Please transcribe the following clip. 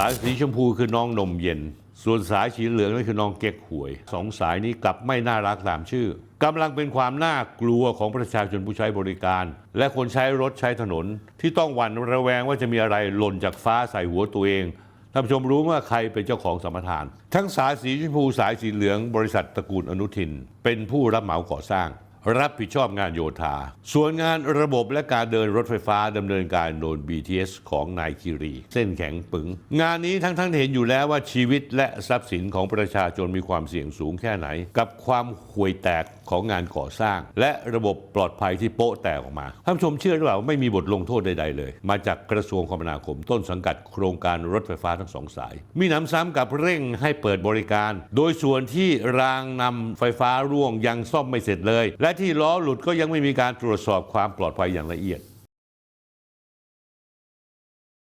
สายสีชมพูคือน้องนมเย็น ส่วนสายสีเหลืองนั่นคือน้องเก๊กหวยสองสายนี้กลับไม่น่ารักตามชื่อกำลังเป็นความน่ากลัวของประชาชนผู้ใช้บริการ และคนใช้รถใช้ถนน ที่ต้องหวั่นระแวงว่าจะมีอะไรหล่นจากฟ้าใส่หัวตัวเองท่านผู้ชมรู้ว่าใครเป็นเจ้าของสัมปทาน ทั้งสายสีชมพูสายสีเหลืองบริษัทตระกูลอนุทิน เป็นผู้รับเหมาก่อสร้าง รับผิดชอบงานโยธา ส่วนงานระบบและการเดินรถไฟฟ้าดำเนินการโดย BTS ของนายคิรี เส้นแข็งปึง งานนี้ทั้งทั้งๆเห็นอยู่แล้วว่าชีวิตและทรัพย์สินของประชาชนมีความเสี่ยงสูงแค่ไหน กับความห่วยแตกของงานก่อสร้าง และระบบปลอดภัยที่โป๊ะแตกออกมาท่านผู้ชมเชื่อหรือเปล่าว่าไม่มีบทลงโทษใดๆเลย มาจากกระทรวงคมนาคมต้นสังกัดโครงการรถไฟฟ้าทั้งสองสาย มีหนำซ้ำกับเร่งให้เปิดบริการ โดยส่วนที่รางนำไฟฟ้าร่วงยังซ่อมไม่เสร็จเลย และที่ล้อหลุดก็ยังไม่มีการตรวจสอบความปลอดภัยอย่างละเอียด